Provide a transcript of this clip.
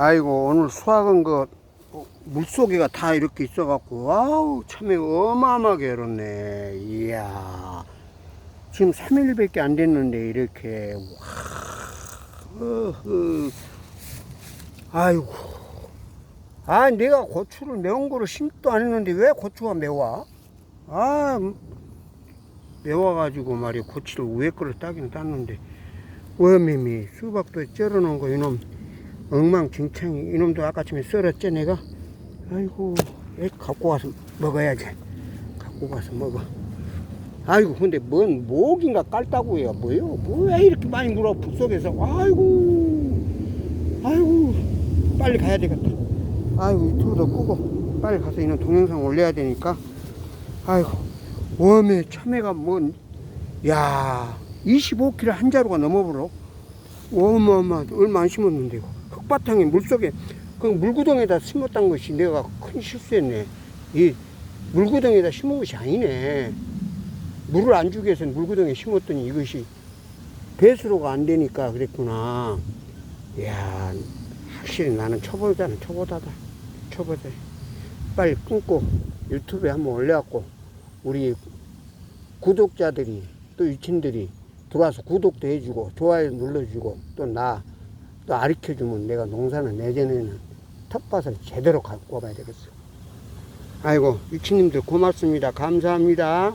아이고 오늘 수확은 그 물속에가 다 이렇게 있어 갖고 아우 참에 어마어마하게 열었네. 이야. 지금 3일밖에 안 됐는데 이렇게. 와. 어허. 아이고. 아 내가 고추를 매운 거를 심도 안 했는데 왜 고추가 매워? 아 매워 가지고 말이야. 고추를 위에 거를 따긴 땄는데. 워매미 수박도 쩔어 놓은 거 이놈 엉망진창이 이놈도 아까쯤에 썰었지 내가? 아이고 애 갖고 와서 먹어야지. 갖고 가서 먹어. 아이고 근데 뭔 목인가 깔다고요. 뭐요? 뭐야 이렇게 많이 물어 붓속에서. 아이고 아이고 빨리 가야 되겠다. 아이고 유튜브도 끄고 빨리 가서 이런 동영상 올려야 되니까. 아이고 웜에 참외가 뭔야 25kg 한 자루가 넘어버려. 어마어마 얼마 안 심었는데 흙바탕에 물속에 그 물구덩에다 심었던 것이 내가 큰 실수했네. 이 물구덩에다 심은 것이 아니네. 물을 안 주기 위해서 물구덩에 심었더니 이것이 배수로가 안 되니까 그랬구나. 이야 확실히 나는 초보자는 초보자다. 초보자. 빨리 끊고 유튜브에 한번 올려갖고 우리 구독자들이 또 유친들이 들어와서 구독도 해주고 좋아요 눌러주고 또 나 또 가르쳐주면 내가 농사는 내년에는 텃밭을 제대로 갖고 와봐야 되겠어. 아이고 유치님들 고맙습니다. 감사합니다.